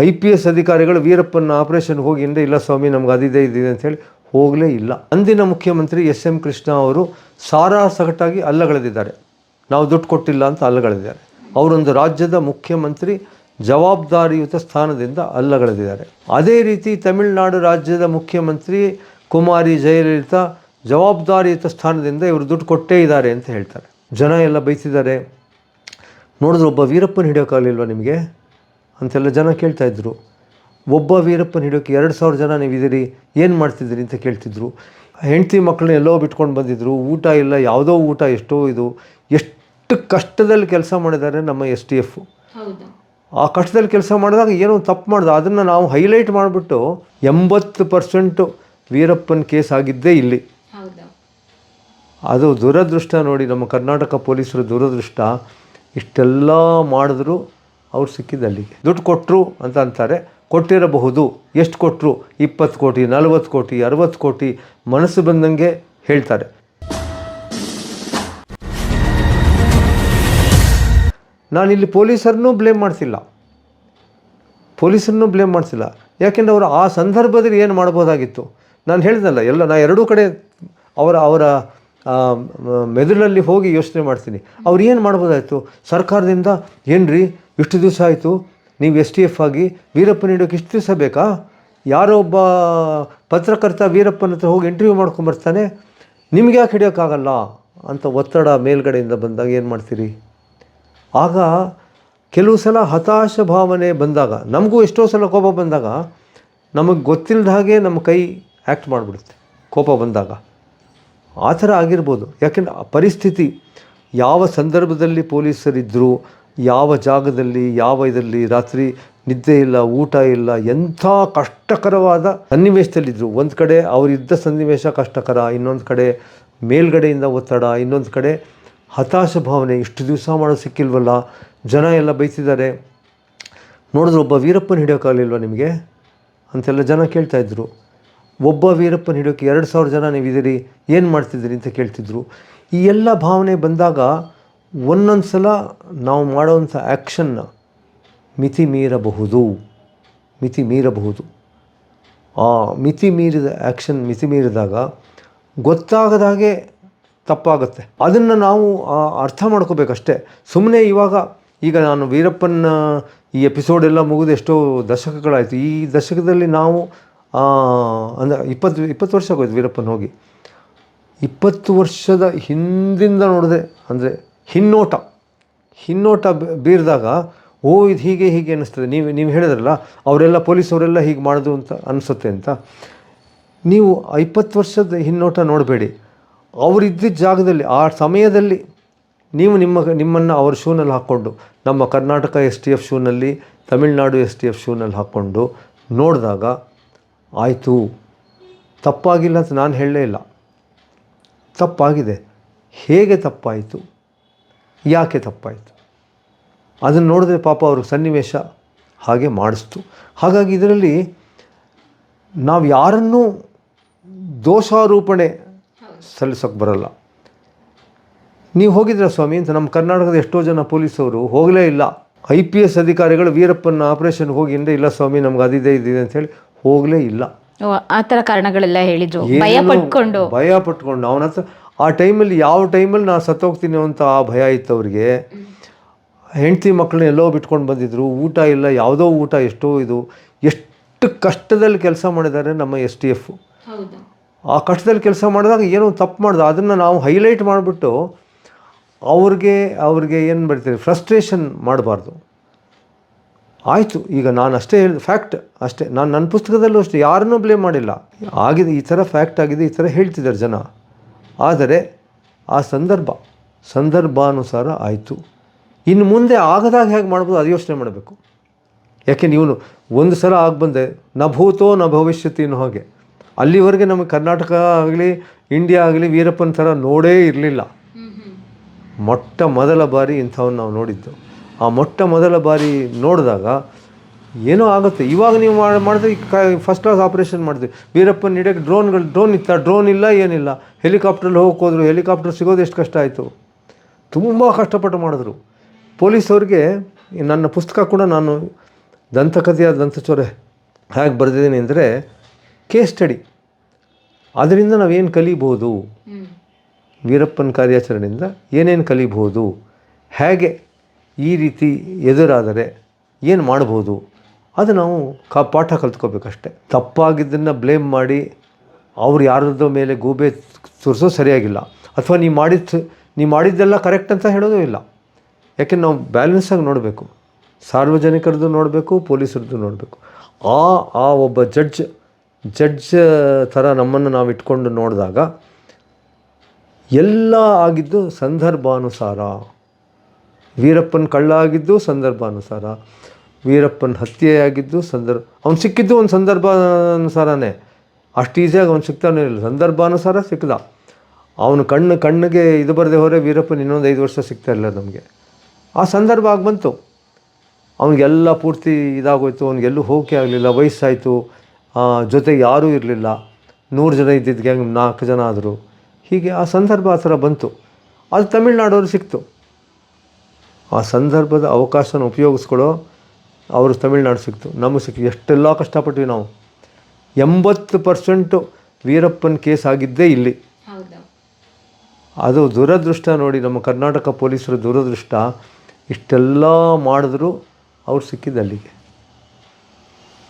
I P S ಅಧಿಕಾರಿಗಳು ವೀರಪ್ಪನ operation ಹೋಗಿ ಹಿಂದೆ, ಇಲ್ಲ ಸ್ವಾಮಿ, ನಮ್ಗೆ ಅದಿದೆ ಇದಿದೆ ಅಂತೇಳಿ ಹೋಗಲೇ ಇಲ್ಲ. ಅಂದಿನ ಮುಖ್ಯಮಂತ್ರಿ ಎಸ್ ಎಂ ಕೃಷ್ಣ ಅವರು ಸಾರಾ ಸಗಟಾಗಿ ಅಲ್ಲಗಳೆದಿದ್ದಾರೆ. ನಾವು ದುಡ್ಡು ಕೊಟ್ಟಿಲ್ಲ ಅಂತ ಅಲ್ಲಗಳೆದಿದ್ದಾರೆ. ಅವರೊಂದು ರಾಜ್ಯದ ಮುಖ್ಯಮಂತ್ರಿ ಜವಾಬ್ದಾರಿಯುತ ಸ್ಥಾನದಿಂದ ಅಲ್ಲಗಳೆದಿದ್ದಾರೆ. ಅದೇ ರೀತಿ ತಮಿಳುನಾಡು ರಾಜ್ಯದ ಮುಖ್ಯಮಂತ್ರಿ ಕುಮಾರಿ ಜಯಲಲಿತಾ ಜವಾಬ್ದಾರಿಯುತ ಸ್ಥಾನದಿಂದ ಇವರು ದುಡ್ಡು ಕೊಟ್ಟೇ ಇದ್ದಾರೆ ಅಂತ ಹೇಳ್ತಾರೆ. ಜನ ಎಲ್ಲ ಬೈತಿದ್ದಾರೆ. ನೋಡಿದ್ರೆ ಒಬ್ಬ ವೀರಪ್ಪನ ಹಿಡಿಯೋಕ್ಕಾಗಲಿಲ್ವ ನಿಮಗೆ? ಅಂತೆಲ್ಲ ಜನ ಕೇಳ್ತಾ ಇದ್ರು. ಒಬ್ಬ ವೀರಪ್ಪನ ಹಿಡಿಯೋಕ್ಕೆ ಎರಡು ಸಾವಿರ ಜನ ನೀವಿದ್ದೀರಿ ಏನು ಮಾಡ್ತಿದ್ದೀರಿ ಅಂತ ಕೇಳ್ತಿದ್ರು. ಹೆಂಡತಿ ಮಕ್ಕಳನ್ನ ಎಲ್ಲೋ ಬಿಟ್ಕೊಂಡು ಬಂದಿದ್ರು. ಊಟ ಇಲ್ಲ ಯಾವುದೋ ಊಟ ಎಷ್ಟೋ ಇದು. ಎಷ್ಟು ಕಷ್ಟದಲ್ಲಿ ಕೆಲಸ ಮಾಡಿದ್ದಾರೆ ನಮ್ಮ ಎಸ್ ಟಿ ಎಫ್. ಆ ಕಷ್ಟದಲ್ಲಿ ಕೆಲಸ ಮಾಡಿದಾಗ ಏನೋ ತಪ್ಪು ಮಾಡ್ದೆ. ಅದನ್ನು ನಾವು ಹೈಲೈಟ್ ಮಾಡಿಬಿಟ್ಟು ಎಂಬತ್ತು ಪರ್ಸೆಂಟು ವೀರಪ್ಪನ ಕೇಸ್ ಆಗಿದ್ದೇ ಇಲ್ಲಿ. ಅದು ದುರದೃಷ್ಟ ನೋಡಿ ನಮ್ಮ ಕರ್ನಾಟಕ ಪೊಲೀಸರ ದುರದೃಷ್ಟ. ಇಷ್ಟೆಲ್ಲ ಮಾಡಿದ್ರು ಅವ್ರು ಸಿಕ್ಕಿದ್ದು ಅಲ್ಲಿಗೆ ದುಡ್ಡು ಕೊಟ್ಟರು ಅಂತ ಅಂತಾರೆ. ಕೊಟ್ಟಿರಬಹುದು. ಎಷ್ಟು ಕೊಟ್ಟರು ಇಪ್ಪತ್ತು ಕೋಟಿ, ನಲವತ್ತು ಕೋಟಿ, ಅರವತ್ತು ಕೋಟಿ ಮನಸ್ಸು ಬಂದಂಗೆ ಹೇಳ್ತಾರೆ. ನಾನಿಲ್ಲಿ ಪೊಲೀಸರನ್ನೂ ಬ್ಲೇಮ್ ಮಾಡಿಸಿಲ್ಲ. ಪೊಲೀಸರನ್ನೂ ಬ್ಲೇಮ್ ಮಾಡಿಸಿಲ್ಲ. ಯಾಕೆಂದರೆ ಅವರು ಆ ಸಂದರ್ಭದಲ್ಲಿ ಏನು ಮಾಡ್ಬೋದಾಗಿತ್ತು? ನಾನು ಹೇಳಿದ್ನಲ್ಲ, ಎಲ್ಲ ನಾ ಎರಡೂ ಕಡೆ ಅವರ ಅವರ ಮೆದುಳಲ್ಲಿ ಹೋಗಿ ಯೋಚನೆ ಮಾಡ್ತೀನಿ. ಅವ್ರು ಏನು ಮಾಡ್ಬೋದಾಯಿತು? ಸರ್ಕಾರದಿಂದ ಏನು ರೀ ಇಷ್ಟು ದಿವಸ ಆಯಿತು, ನೀವು ಎಸ್ ಟಿ ಎಫ್ ಆಗಿ ವೀರಪ್ಪನ ಹಿಡಿಯೋಕೆ ಇಷ್ಟು ದಿವಸ ಬೇಕಾ? ಯಾರೋ ಒಬ್ಬ ಪತ್ರಕರ್ತ ವೀರಪ್ಪನ ಹತ್ರ ಹೋಗಿ ಇಂಟರ್ವ್ಯೂ ಮಾಡ್ಕೊಂಬರ್ತಾನೆ ನಿಮ್ಗೆ ಯಾಕೆ ಹಿಡಿಯೋಕ್ಕಾಗಲ್ಲ ಅಂತ ಒತ್ತಡ ಮೇಲ್ಗಡೆಯಿಂದ ಬಂದಾಗ ಏನು ಮಾಡ್ತೀರಿ? ಆಗ ಕೆಲವು ಸಲ ಹತಾಶ ಭಾವನೆ ಬಂದಾಗ, ನಮಗೂ ಎಷ್ಟೋ ಸಲ ಕೋಪ ಬಂದಾಗ, ನಮಗೆ ಗೊತ್ತಿಲ್ಲದ ಹಾಗೆ ನಮ್ಮ ಕೈ ಆ್ಯಕ್ಟ್ ಮಾಡಿಬಿಡುತ್ತೆ, ಕೋಪ ಬಂದಾಗ. ಆ ಥರ ಆಗಿರ್ಬೋದು. ಯಾಕೆಂದರೆ ಪರಿಸ್ಥಿತಿ ಯಾವ ಸಂದರ್ಭದಲ್ಲಿ ಪೊಲೀಸರಿದ್ದರು ಯಾವ ಜಾಗದಲ್ಲಿ, ಯಾವ ಇದರಲ್ಲಿ ರಾತ್ರಿ ನಿದ್ದೆ ಇಲ್ಲ, ಊಟ ಇಲ್ಲ, ಎಂಥ ಕಷ್ಟಕರವಾದ ಸನ್ನಿವೇಶದಲ್ಲಿದ್ದರು ಒಂದು ಕಡೆ ಅವರಿದ್ದ ಸನ್ನಿವೇಶ ಕಷ್ಟಕರ, ಇನ್ನೊಂದು ಕಡೆ ಮೇಲ್ಗಡೆಯಿಂದ ಒತ್ತಡ, ಇನ್ನೊಂದು ಕಡೆ ಹತಾಶ ಭಾವನೆ. ಇಷ್ಟು ದಿವಸ ಮಾಡೋ ಸಿಕ್ಕಿಲ್ವಲ್ಲ? ಜನ ಎಲ್ಲ ಬೈತಿದ್ದಾರೆ. ನೋಡಿದ್ರೆ ಒಬ್ಬ ವೀರಪ್ಪನ ಹಿಡಿಯೋಕ್ಕಾಗಲಿಲ್ವ ನಿಮಗೆ? ಅಂತೆಲ್ಲ ಜನ ಕೇಳ್ತಾ ಇದ್ದರು ಒಬ್ಬ ವೀರಪ್ಪನ ಹಿಡಿಯೋಕ್ಕೆ ಎರಡು ಸಾವಿರ ಜನ ನೀವಿದ್ದೀರಿ, ಏನು ಮಾಡ್ತಿದ್ದೀರಿ ಅಂತ ಕೇಳ್ತಿದ್ರು. ಈ ಎಲ್ಲ ಭಾವನೆ ಬಂದಾಗ ಒಂದೊಂದು ಸಲ ನಾವು ಮಾಡೋವಂಥ ಆ್ಯಕ್ಷನ್ನ ಮಿತಿ ಮೀರಬಹುದು. ಮಿತಿ ಮೀರಬಹುದು. ಆ ಮಿತಿ ಮೀರಿದ ಆ್ಯಕ್ಷನ್ ಮಿತಿ ಮೀರಿದಾಗ ಗೊತ್ತಾಗದಾಗೆ ತಪ್ಪಾಗುತ್ತೆ. ಅದನ್ನು ನಾವು ಅರ್ಥ ಮಾಡ್ಕೋಬೇಕಷ್ಟೇ. ಸುಮ್ಮನೆ ಇವಾಗ ಈಗ ನಾನು ವೀರಪ್ಪನ ಈ ಎಪಿಸೋಡ್ ಎಲ್ಲ ಮುಗಿದು ಎಷ್ಟೋ ದಶಕಗಳಾಯಿತು. ಈ ದಶಕದಲ್ಲಿ ನಾವು ಅಂದರೆ ಇಪ್ಪತ್ತು ಇಪ್ಪತ್ತು ವರ್ಷ ಆಗೋಯ್ತು ವೀರಪ್ಪನ ಹೋಗಿ. ಇಪ್ಪತ್ತು ವರ್ಷದ ಹಿಂದಿಂದ ನೋಡಿದೆ. ಅಂದರೆ ಹಿನ್ನೋಟ. ಹಿನ್ನೋಟ ಬೀರಿದಾಗ ಓ ಇದು ಹೀಗೆ ಹೀಗೆ ಅನ್ನಿಸ್ತದೆ. ನೀವು ನೀವು ಹೇಳಿದ್ರಲ್ಲ, ಅವರೆಲ್ಲ ಪೊಲೀಸವರೆಲ್ಲ ಹೀಗೆ ಮಾಡೋದು ಅಂತ ಅನಿಸುತ್ತೆ ಅಂತ. ನೀವು ಇಪ್ಪತ್ತು ವರ್ಷದ ಹಿನ್ನೋಟ ನೋಡಬೇಡಿ. ಅವರಿದ್ದ ಜಾಗದಲ್ಲಿ, ಆ ಸಮಯದಲ್ಲಿ ನೀವು ನಿಮ್ಮ ನಿಮ್ಮನ್ನು ಅವ್ರ ಶೂನಲ್ಲಿ ಹಾಕ್ಕೊಂಡು, ನಮ್ಮ ಕರ್ನಾಟಕ ಎಸ್ ಟಿ ಎಫ್ ಶೂನಲ್ಲಿ, ತಮಿಳ್ನಾಡು ಎಸ್ ಟಿ ಎಫ್ ಶೂನಲ್ಲಿ ಹಾಕ್ಕೊಂಡು ನೋಡಿದಾಗ, ಆಯಿತು, ತಪ್ಪಾಗಿಲ್ಲ ಅಂತ ನಾನು ಹೇಳಲೇ ಇಲ್ಲ. ತಪ್ಪಾಗಿದೆ. ಹೇಗೆ ತಪ್ಪಾಯಿತು? ಯಾಕೆ ತಪ್ಪಾಯಿತು? ಅದನ್ನು ನೋಡಿದ್ರೆ ಪಾಪ ಅವ್ರ ಸನ್ನಿವೇಶ ಹಾಗೆ ಮಾಡಿಸ್ತು. ಹಾಗಾಗಿ ಇದರಲ್ಲಿ ನಾವು ಯಾರನ್ನೂ ದೋಷಾರೋಪಣೆ ಸಲ್ಲಿಸೋಕ್ಕೆ ಬರಲ್ಲ. ನೀವು ಹೋಗಿದ್ರ ಸ್ವಾಮಿ ಅಂತ ನಮ್ಮ ಕರ್ನಾಟಕದ ಎಷ್ಟೋ ಜನ ಪೊಲೀಸವರು ಹೋಗಲೇ ಇಲ್ಲ. ಐ ಪಿ ಎಸ್ ಅಧಿಕಾರಿಗಳು ವೀರಪ್ಪನ ಆಪರೇಷನ್ ಹೋಗಿ ಹಿಂದೆ ಇಲ್ಲ ಸ್ವಾಮಿ ನಮ್ಗೆ ಅದಿದೆ ಇದಿದೆ ಅಂತ ಹೇಳಿ ಹೋಗಲೇ ಇಲ್ಲ. ಆ ಥರ ಕಾರಣಗಳೆಲ್ಲ ಹೇಳಿದ್ರು. ಭಯ ಪಟ್ಕೊಂಡು. ಭಯ ಪಟ್ಕೊಂಡು. ಅವನ ಹತ್ರ ಆ ಟೈಮಲ್ಲಿ ಯಾವ ಟೈಮಲ್ಲಿ ನಾನು ಸತ್ತೋಗ್ತೀನಿ ಅಂತ ಆ ಭಯ ಇತ್ತು ಅವರಿಗೆ. ಹೆಂಡತಿ ಮಕ್ಕಳನ್ನ ಎಲ್ಲೋ ಬಿಟ್ಕೊಂಡು ಬಂದಿದ್ರು. ಊಟ ಇಲ್ಲ ಯಾವುದೋ ಊಟ ಎಷ್ಟೋ ಇದು. ಎಷ್ಟು ಕಷ್ಟದಲ್ಲಿ ಕೆಲಸ ಮಾಡಿದ್ದಾರೆ ನಮ್ಮ ಎಸ್ ಟಿ ಎಫ್. ಆ ಕಷ್ಟದಲ್ಲಿ ಕೆಲಸ ಮಾಡಿದಾಗ ಏನೋ ತಪ್ಪು ಮಾಡಿದೆ. ಅದನ್ನು ನಾವು ಹೈಲೈಟ್ ಮಾಡಿಬಿಟ್ಟು ಅವ್ರಿಗೆ ಅವ್ರಿಗೆ ಏನು ಬರ್ತೀರಿ? ಫ್ರಸ್ಟ್ರೇಷನ್ ಮಾಡಬಾರ್ದು. ಆಯಿತು ಈಗ ನಾನು ಅಷ್ಟೇ ಹೇಳಿದ ಫ್ಯಾಕ್ಟ್ ಅಷ್ಟೇ. ನಾನು ನನ್ನ ಪುಸ್ತಕದಲ್ಲೂ ಅಷ್ಟೇ ಯಾರನ್ನೂ ಬ್ಲೇಮ್ ಮಾಡಿಲ್ಲ. ಆಗಿದೆ ಈ ಥರ ಫ್ಯಾಕ್ಟ್ ಆಗಿದೆ ಈ ಥರ ಹೇಳ್ತಿದ್ದಾರೆ ಜನ. ಆದರೆ ಆ ಸಂದರ್ಭ ಸಂದರ್ಭಾನುಸಾರ ಆಯಿತು. ಇನ್ನು ಮುಂದೆ ಆಗದಾಗ ಹೇಗೆ ಮಾಡ್ಬೋದು ಅದು ಯೋಚನೆ ಮಾಡಬೇಕು. ಯಾಕೆ ನೀವು ಒಂದು ಸಲ ಆಗಿ ಬಂದೆ ನ ಭೂತೋ ನ ಭವಿಷ್ಯತಿ ಅನ್ನೋ ಹಾಗೆ. ಅಲ್ಲಿವರೆಗೆ ನಮಗೆ ಕರ್ನಾಟಕ ಆಗಲಿ ಇಂಡಿಯಾ ಆಗಲಿ ವೀರಪ್ಪನ ಥರ ನೋಡೇ ಇರಲಿಲ್ಲ. ಮೊಟ್ಟ ಮೊದಲ ಬಾರಿ ಇಂಥವನ್ನ ನಾವು ನೋಡಿದ್ದು. ಆ ಮೊಟ್ಟ ಮೊದಲ ಬಾರಿ ನೋಡಿದಾಗ ಏನೋ ಆಗುತ್ತೆ. ಇವಾಗ ನೀವು ಮಾಡಿ, ಮಾಡಿದ್ರೆ ಫಸ್ಟ್ ಕ್ಲಾಸ್ ಆಪ್ರೇಷನ್ ಮಾಡಿದ್ವಿ ವೀರಪ್ಪನ ಹಿಡಿಯೋಕ್ಕೆ ಡ್ರೋನ್ಗಳು ಡ್ರೋನ್ ಇತ್ತ? ಡ್ರೋನ್ ಇಲ್ಲ, ಏನಿಲ್ಲ. ಹೆಲಿಕಾಪ್ಟ್ರಲ್ಲಿ ಹೋಗಕ್ಕೆ ಹೋದ್ರು ಹೆಲಿಕಾಪ್ಟರ್ ಸಿಗೋದು ಎಷ್ಟು ಕಷ್ಟ ಆಯಿತು? ತುಂಬ ಕಷ್ಟಪಟ್ಟು ಮಾಡಿದ್ರು. ಪೊಲೀಸವ್ರಿಗೆ ನನ್ನ ಪುಸ್ತಕ ಕೂಡ ನಾನು ದಂತಕಥೆಯ ದಂತಚೋರೆ ಹೇಗೆ ಬರೆದಿದ್ದೀನಿ ಅಂದರೆ ಕೇಸ್ ಸ್ಟಡಿ ಅದರಿಂದ ನಾವೇನು ಕಲಿಬೋದು? ವೀರಪ್ಪನ ಕಾರ್ಯಾಚರಣೆಯಿಂದ ಏನೇನು ಕಲಿಬೋದು? ಹೇಗೆ ಈ ರೀತಿ ಎದುರಾದರೆ ಏನು ಮಾಡ್ಬೋದು? ಅದು ನಾವು ಕಾ, ಪಾಠ ಕಲ್ತ್ಕೋಬೇಕಷ್ಟೆ. ತಪ್ಪಾಗಿದ್ದನ್ನು ಬ್ಲೇಮ್ ಮಾಡಿ ಅವ್ರು ಯಾರದೋ ಮೇಲೆ ಗೂಬೆ ತುರಿಸೋ ಸರಿಯಾಗಿಲ್ಲ. ಅಥವಾ ನೀವು ಮಾಡಿದ ನೀವು ಮಾಡಿದ್ದೆಲ್ಲ ಕರೆಕ್ಟ್ ಅಂತ ಹೇಳೋದು ಇಲ್ಲ. ಯಾಕೆ ನಾವು ಬ್ಯಾಲೆನ್ಸಾಗಿ ನೋಡಬೇಕು. ಸಾರ್ವಜನಿಕರದ್ದು ನೋಡಬೇಕು, ಪೊಲೀಸರದ್ದು ನೋಡಬೇಕು. ಆ ಆ ಒಬ್ಬ ಜಡ್ಜ್ ಜಡ್ಜ್ ಥರ ನಮ್ಮನ್ನು ನಾವು ಇಟ್ಕೊಂಡು ನೋಡಿದಾಗ ಎಲ್ಲ ಆಗಿದ್ದು ಸಂದರ್ಭಾನುಸಾರ. ವೀರಪ್ಪನ ಕಳ್ಳ ಆಗಿದ್ದು ಸಂದರ್ಭಾನುಸಾರ. ವೀರಪ್ಪನ ಹತ್ಯೆಯಾಗಿದ್ದು ಸಂದರ್ಭ, ಅವ್ನು ಸಿಕ್ಕಿದ್ದು ಒಂದು ಸಂದರ್ಭ ಸಂದರ್ಭಾನುಸಾರನೇ. ಅಷ್ಟು ಈಸಿಯಾಗಿ ಅವ್ನು ಸಿಗ್ತಾನೆ ಇಲ್ಲ ಸಂದರ್ಭಾನುಸಾರ ಸಿಕ್ಕದ ಅವನು ಕಣ್ಣು ಕಣ್ಣಿಗೆ ಇದು ಬರದೆ ಹೋದರೆ ವೀರಪ್ಪನ ಇನ್ನೊಂದು ಐದು ವರ್ಷ ಸಿಗ್ತಾ ಇಲ್ಲ ನಮಗೆ. ಆ ಸಂದರ್ಭ ಆಗಿ ಬಂತು. ಅವನಿಗೆಲ್ಲ ಪೂರ್ತಿ ಇದಾಗೋಯ್ತು, ಅವ್ನಿಗೆಲ್ಲೂ ಹೋಗಕ್ಕೆ ಆಗಲಿಲ್ಲ, ವಯಸ್ಸಾಯಿತು. ಜೊತೆಗೆ ಯಾರೂ ಇರಲಿಲ್ಲ. ನೂರು ಜನ ಇದ್ದಿದ್ದ ಗ್ಯಾಂಗ್ ನಾಲ್ಕು ಜನ ಆದರೂ. ಹೀಗೆ ಆ ಸಂದರ್ಭ ಆ ಥರ ಬಂತು. ಅದು ತಮಿಳ್ನಾಡವ್ರು ಸಿಕ್ತು. ಆ ಸಂದರ್ಭದ ಅವಕಾಶನ ಉಪಯೋಗಿಸ್ಕೊಳ್ಳೋ ಅವರು ತಮಿಳ್ನಾಡು ಸಿಕ್ತು. ನಮಗೆ ಸಿಕ್ತು ಎಷ್ಟೆಲ್ಲ ಕಷ್ಟಪಟ್ವಿ ನಾವು. ಎಂಬತ್ತು ಪರ್ಸೆಂಟು ವೀರಪ್ಪನ ಕೇಸ್ ಆಗಿದ್ದೇ ಇಲ್ಲಿ. ಅದು ದುರದೃಷ್ಟ ನೋಡಿ ನಮ್ಮ ಕರ್ನಾಟಕ ಪೊಲೀಸರ ದುರದೃಷ್ಟ. ಇಷ್ಟೆಲ್ಲ ಮಾಡಿದ್ರು ಅವ್ರು ಸಿಕ್ಕಿದ್ದು ಅಲ್ಲಿಗೆ.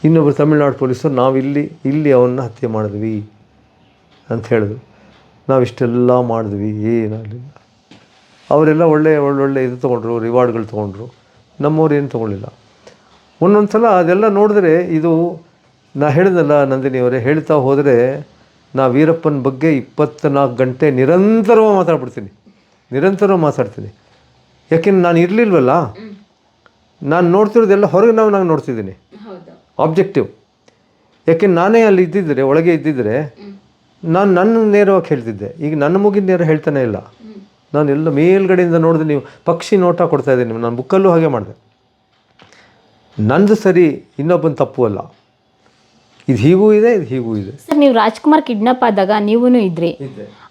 ಇನ್ನೊಬ್ಬರು ತಮಿಳ್ನಾಡು ಪೊಲೀಸರು ನಾವಿಲ್ಲಿ ಇಲ್ಲಿ ಅವನ್ನ ಹತ್ಯೆ ಮಾಡಿದ್ವಿ ಅಂತ ಹೇಳಿದ್ರು. ನಾವು ಇಷ್ಟೆಲ್ಲ ಮಾಡಿದ್ವಿ ಏನಾಗಲಿಲ್ಲ ಅವರೆಲ್ಲ ಒಳ್ಳೆ ಒಳ್ಳೊಳ್ಳೆ ಇದು ತೊಗೊಂಡ್ರು ರಿವಾರ್ಡ್ಗಳು ತೊಗೊಂಡ್ರು. ನಮ್ಮವ್ರು ಏನು ತೊಗೊಳ್ಳಿಲ್ಲ ಒಂದೊಂದು ಸಲ ಅದೆಲ್ಲ ನೋಡಿದ್ರೆ ಇದು ನಾ ಹೇಳಿದಲ್ಲ ನಂದಿನಿ ಅವರೇ ಹೇಳ್ತಾ ಹೋದರೆ ನಾ ವೀರಪ್ಪನ ಬಗ್ಗೆ ಇಪ್ಪತ್ತ್ನಾಲ್ಕು ಗಂಟೆ ನಿರಂತರವಾಗಿ ಮಾತಾಡ್ಬಿಡ್ತೀನಿ. ನಿರಂತರವಾಗಿ ಮಾತಾಡ್ತೀನಿ. ಯಾಕೆಂದ್ರೆ ನಾನು ಇರಲಿಲ್ವಲ್ಲ? ನಾನು ನೋಡ್ತಿರೋದೆಲ್ಲ ಹೊರಗೆ ನಾವು ನಾನು ನೋಡ್ತಿದ್ದೀನಿ. ಆಬ್ಜೆಕ್ಟಿವ್ ಯಾಕೆ ನಾನೇ ಅಲ್ಲಿ ಇದ್ದಿದ್ದರೆ ಒಳಗೆ ಇದ್ದಿದ್ದರೆ ನಾನು ನನ್ನ ನೇರವಾಗಿ ಹೇಳ್ತಿದ್ದೆ. ಈಗ ನನ್ನ ಮುಗಿದ ನೇರ ಹೇಳ್ತಾನೆ ಇಲ್ಲ. ನಾನು ಎಲ್ಲ ಮೇಲ್ಗಡೆಯಿಂದ ನೋಡಿದೆ ನೀವು ಪಕ್ಷಿ ನೋಟ ಕೊಡ್ತಾ ಇದ್ದೀನಿ. ನಾನು ಬುಕ್ಕಲ್ಲೂ ಹಾಗೆ ಮಾಡಿದೆ. ನಂದು ಸರಿ ಇನ್ನೊಬ್ಬನ ತಪ್ಪು ಅಲ್ಲ. ಇದು ಹೀಗೂ ಇದೆ ಇದು ಹೀಗೂ ಇದೆ. ಸರ್ ನೀವು ರಾಜ್ಕುಮಾರ್ ಕಿಡ್ನಾಪ್ ಆದಾಗ ನೀವೂ ಇದ್ರಿ.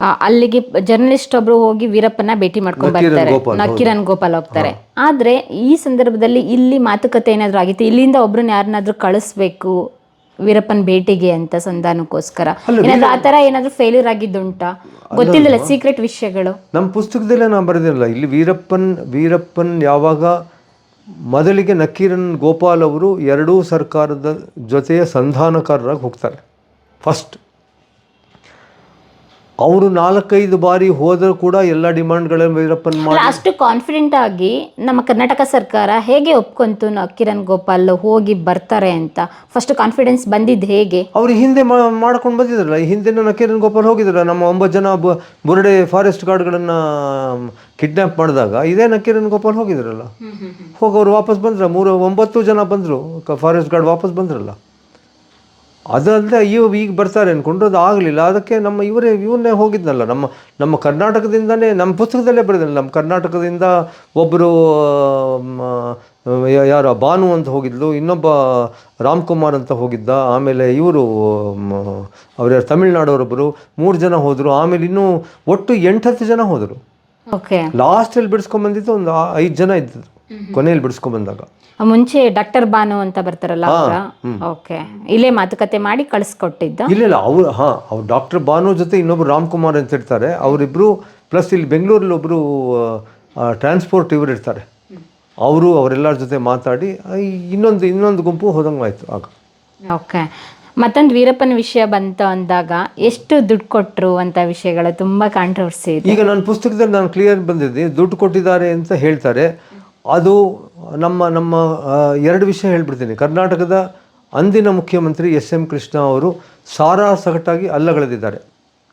ಆ, ಅಲ್ಲಿಗೆ ಜರ್ನಲಿಸ್ಟ್ ಒಬ್ರು ಹೋಗಿ ವೀರಪ್ಪನ ಭೇಟಿ ಮಾಡ್ಕೊಂಡು ನಕೀರನ್ ಬರ್ತಾರೆ. ಗೋಪಾಲ್, ನಕಿರನ್ ಗೋಪಾಲ್ ಹೋಗ್ತಾರೆ. ಆದ್ರೆ ಈ ಸಂದರ್ಭದಲ್ಲಿ ಇಲ್ಲಿ ಮಾತುಕತೆ ಏನಾದ್ರು ಆಗಿತ್ತು? ಇಲ್ಲಿಂದ ಒಬ್ರನ್ನ ಯಾರನ್ನಾದ್ರೂ ಕಳಿಸ್ಬೇಕು ವೀರಪ್ಪನ ಭೇಟಿಗೆ ಅಂತ ಸಂಧಾನಕ್ಕೋಸ್ಕರ? ಏನಾದ್ರೂ ಆ ತರ ಏನಾದ್ರೂ ಫೇಲ್ಯೂರ್ ಆಗಿದ್ದುಂಟಾ? ಗೊತ್ತಿಲ್ಲ ಸೀಕ್ರೆಟ್ ವಿಷಯಗಳು. ನಮ್ಮ ಪುಸ್ತಕದಲ್ಲೇ ನಾನು ಬರೆದಿಲ್ಲ ಇಲ್ಲಿ ವೀರಪ್ಪನ್ ವೀರಪ್ಪನ್ ಯಾವಾಗ ಮೊದಲಿಗೆ ನಕೀರನ್ ಗೋಪಾಲ್ ಅವರು ಎರಡೂ ಸರ್ಕಾರದ ಜೊತೆಯ ಸಂಧಾನಕಾರರಾಗಿ ಹೋಗ್ತಾರೆ. ಫಸ್ಟ್ ಅವರು ನಾಲ್ಕೈದು ಬಾರಿ ಹೋದರೂ ಕೂಡ ಎಲ್ಲ ಡಿಮಾಂಡ್ಗಳನ್ನು ವೀರಪ್ಪನ್ ಮಾಡಿ ಅಲ್ಲ, ಅಷ್ಟು ಕಾನ್ಫಿಡೆಂಟ್ ಆಗಿ ನಮ್ಮ ಕರ್ನಾಟಕ ಸರ್ಕಾರ ಹೇಗೆ ಒಪ್ಕೊಂತು ನ- ಕಿರಣ್ ಗೋಪಾಲ್ ಹೋಗಿ ಬರ್ತಾರೆ ಅಂತ? ಫಸ್ಟ್ ಕಾನ್ಫಿಡೆನ್ಸ್ ಬಂದಿದ್ದು ಹೇಗೆ? ಅವ್ರು ಹಿಂದೆ ಮಾಡ್ಕೊಂಡು ಬಂದಿದ್ರಲ್ಲ ಈ ಹಿಂದೆ ಕಿರಣ್ ಗೋಪಾಲ್ ಹೋಗಿದ್ರಲ್ಲ ನಮ್ಮ ಒಂಬತ್ತು ಜನ ಬುರಡೆ ಬುರುಡೆ ಫಾರೆಸ್ಟ್ ಗಾರ್ಡ್ಗಳನ್ನು ಕಿಡ್ನಾಪ್ ಮಾಡಿದಾಗ ಇದೇ ಕಿರಣ್ ಗೋಪಾಲ್ ಹೋಗಿದ್ರಲ್ಲ. ಹೋಗಿ ಅವ್ರು ವಾಪಸ್ ಬಂದ್ರ? ಮೂರು ಒಂಬತ್ತು ಜನ ಬಂದರು ಫಾರೆಸ್ಟ್ ಗಾರ್ಡ್ ವಾಪಸ್ ಬಂದ್ರಲ್ಲ. ಅದಲ್ಲದೆ ಇವ್ ಈಗ ಬರ್ತಾರೆ ಅಂದ್ಕೊಂಡು ಅದು ಆಗಲಿಲ್ಲ. ಅದಕ್ಕೆ ನಮ್ಮ ಇವರೇ ಇವನ್ನೇ ಹೋಗಿದ್ನಲ್ಲ ನಮ್ಮ ನಮ್ಮ ಕರ್ನಾಟಕದಿಂದನೇ ನಮ್ಮ ಪುಸ್ತಕದಲ್ಲೇ ಬರೆದಿಲ್ಲ ನಮ್ಮ ಕರ್ನಾಟಕದಿಂದ ಒಬ್ಬರು ಯಾರ ಬಾನು ಅಂತ ಹೋಗಿದ್ಲು ಇನ್ನೊಬ್ಬ ರಾಮ್ಕುಮಾರ್ ಅಂತ ಹೋಗಿದ್ದ ಆಮೇಲೆ ಇವರು ಅವ್ರ ತಮಿಳ್ನಾಡವರೊಬ್ಬರು ಮೂರು ಜನ ಹೋದರು ಆಮೇಲೆ ಇನ್ನೂ ಒಟ್ಟು ಎಂಟತ್ತು ಜನ ಹೋದರು. ಲಾಸ್ಟಲ್ಲಿ ಬಿಡಿಸ್ಕೊಂಬಂದಿದ್ದು ಒಂದು ಐದು ಜನ ಇದ್ದಿದ್ದು. ಕೊನೆಯಲ್ಲಿ ಬಿಡಿಸ್ಕೊಂಬಂದಾಗ ಮುಂಚೆ ಡಾಕ್ಟರ್ ಬಾನು ಅಂತ ಬರ್ತಾರಲ್ಲ ಅವ್ರ? ಓಕೆ. ಇಲ್ಲೇ ಮಾತುಕತೆ ಮಾಡಿ ಕಳಿಸ್ಕೊಟ್ಟಿದ್ದ? ಇಲ್ಲ ಇಲ್ಲ ಅವ್ರು ಹಾ ಅವ್ರು ಡಾಕ್ಟರ್ ಬಾನು ಜೊತೆ ಇನ್ನೊಬ್ರು ರಾಮ್ಕುಮಾರ್ ಅಂತ ಇರ್ತಾರೆ. ಅವರಿಬ್ರು ಪ್ಲಸ್ ಇಲ್ಲಿ ಬೆಂಗಳೂರಲ್ಲಿ ಒಬ್ಬರು ಟ್ರಾನ್ಸ್ಪೋರ್ಟ್ ಇವರು ಇರ್ತಾರೆ. ಅವರು ಅವರೆಲ್ಲರ ಜೊತೆ ಮಾತಾಡಿ ಇನ್ನೊಂದು ಇನ್ನೊಂದು ಗುಂಪು ಹೋದಂಗಾಯ್ತು ಆಗ. ಓಕೆ. ಮತ್ತೊಂದು ವೀರಪ್ಪನ ವಿಷಯ ಬಂತ ಅಂದಾಗ ಎಷ್ಟು ದುಡ್ಡು ಕೊಟ್ಟರು ಅಂತ ವಿಷಯಗಳು ತುಂಬಾ ಕಾಂಟ್ರವರ್ಸಿ ಈಗ ನನ್ನ ಪುಸ್ತಕದಲ್ಲಿ ನಾನು ಕ್ಲಿಯರ್ ಬಂದಿದ್ದೀನಿ ದುಡ್ಡು ಕೊಟ್ಟಿದ್ದಾರೆ ಅಂತ ಹೇಳ್ತಾರೆ. ಅದು ನಮ್ಮ ನಮ್ಮ ಎರಡು ವಿಷಯ ಹೇಳ್ಬಿಡ್ತೀನಿ. ಕರ್ನಾಟಕದ ಅಂದಿನ ಮುಖ್ಯಮಂತ್ರಿ ಎಸ್ ಎಂ ಕೃಷ್ಣ ಅವರು ಸಾರಾ ಸಗಟಾಗಿ ಅಲ್ಲಗಳೆದಿದ್ದಾರೆ.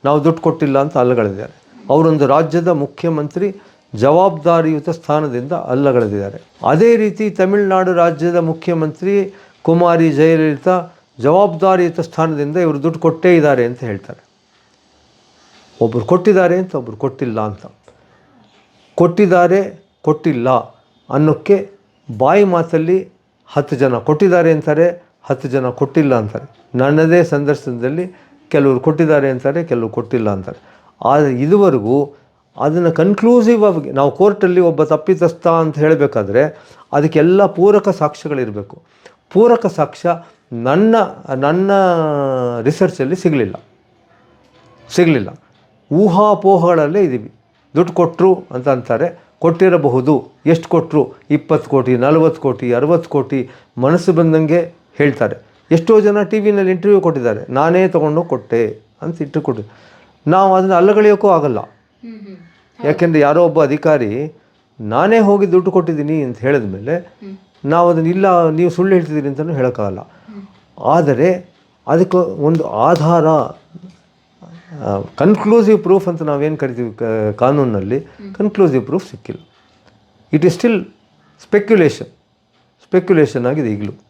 ನಾವು ದುಡ್ಡು ಕೊಟ್ಟಿಲ್ಲ ಅಂತ ಅಲ್ಲಗಳೆದಿದ್ದಾರೆ. ಅವರೊಂದು ರಾಜ್ಯದ ಮುಖ್ಯಮಂತ್ರಿ ಜವಾಬ್ದಾರಿಯುತ ಸ್ಥಾನದಿಂದ ಅಲ್ಲಗಳೆದಿದ್ದಾರೆ. ಅದೇ ರೀತಿ ತಮಿಳುನಾಡು ರಾಜ್ಯದ ಮುಖ್ಯಮಂತ್ರಿ ಕುಮಾರಿ ಜಯಲಲಿತಾ ಜವಾಬ್ದಾರಿಯುತ ಸ್ಥಾನದಿಂದ ಇವರು ದುಡ್ಡು ಕೊಟ್ಟೇ ಇದ್ದಾರೆ ಅಂತ ಹೇಳ್ತಾರೆ. ಒಬ್ಬರು ಕೊಟ್ಟಿದ್ದಾರೆ ಅಂತ ಒಬ್ಬರು ಕೊಟ್ಟಿಲ್ಲ ಅಂತ. ಕೊಟ್ಟಿದ್ದಾರೆ, ಕೊಟ್ಟಿಲ್ಲ. ಅನ್ನೋಕ್ಕೆ ಬಾಯಿ ಮಾತಲ್ಲಿ ಹತ್ತು ಜನ ಕೊಟ್ಟಿದ್ದಾರೆ ಅಂತಾರೆ, ಹತ್ತು ಜನ ಕೊಟ್ಟಿಲ್ಲ ಅಂತಾರೆ. ನನ್ನದೇ ಸಂದರ್ಶನದಲ್ಲಿ ಕೆಲವರು ಕೊಟ್ಟಿದ್ದಾರೆ ಅಂತಾರೆ, ಕೆಲವರು ಕೊಟ್ಟಿಲ್ಲ ಅಂತಾರೆ. ಆದರೆ ಇದುವರೆಗೂ ಅದನ್ನು ಕನ್ಕ್ಲೂಸಿವ್ ಆಗಿ, ನಾವು ಕೋರ್ಟಲ್ಲಿ ಒಬ್ಬ ತಪ್ಪಿತಸ್ಥ ಅಂತ ಹೇಳಬೇಕಾದ್ರೆ ಅದಕ್ಕೆಲ್ಲ ಪೂರಕ ಸಾಕ್ಷ್ಯಗಳಿರಬೇಕು. ಪೂರಕ ಸಾಕ್ಷ್ಯ ನನ್ನ ನನ್ನ ರಿಸರ್ಚಲ್ಲಿ ಸಿಗಲಿಲ್ಲ. ಸಿಗಲಿಲ್ಲ. ಊಹಾಪೋಹಗಳಲ್ಲೇ ಇದ್ದೀವಿ ದುಡ್ಡು ಕೊಟ್ಟರು ಅಂತ ಅಂತಾರೆ. ಕೊಟ್ಟಿರಬಹುದು. ಎಷ್ಟು ಕೊಟ್ಟರು ಇಪ್ಪತ್ತು ಕೋಟಿ ನಲವತ್ತು ಕೋಟಿ ಅರವತ್ತು ಕೋಟಿ ಮನಸ್ಸು ಬಂದಂಗೆ ಹೇಳ್ತಾರೆ. ಎಷ್ಟೋ ಜನ ಟಿ ವಿನಲ್ಲಿ ಇಂಟರ್ವ್ಯೂ ಕೊಟ್ಟಿದ್ದಾರೆ. ನಾನೇ ತೊಗೊಂಡು ಕೊಟ್ಟೆ ಅಂತ ಇಟ್ಟು ಕೊಟ್ಟು ನಾವು ಅದನ್ನು ಅಲ್ಲಗಳೆಯೋಕ್ಕೂ ಆಗಲ್ಲ. ಯಾಕೆಂದರೆ ಯಾರೋ ಒಬ್ಬ ಅಧಿಕಾರಿ ನಾನೇ ಹೋಗಿ ದುಡ್ಡು ಕೊಟ್ಟಿದ್ದೀನಿ ಅಂತ ಹೇಳಿದ ಮೇಲೆ ನಾವು ಅದನ್ನು ಇಲ್ಲ ನೀವು ಸುಳ್ಳು ಹೇಳ್ತಿದ್ದೀರಿ ಅಂತಲೂ ಹೇಳೋಕ್ಕಾಗಲ್ಲ. ಆದರೆ ಅದಕ್ಕೆ ಒಂದು ಆಧಾರ ಕನ್ಕ್ಲೂಸಿವ್ ಪ್ರೂಫ್ ಅಂತ ನಾವೇನು ಕರಿತೀವಿ ಕ- ಕಾನೂನಲ್ಲಿ ಕನ್ಕ್ಲೂಸಿವ್ ಪ್ರೂಫ್ ಸಿಕ್ಕಿಲ್ಲ. It is still speculation speculation ಆಗಿದೆ ಈಗಲೂ.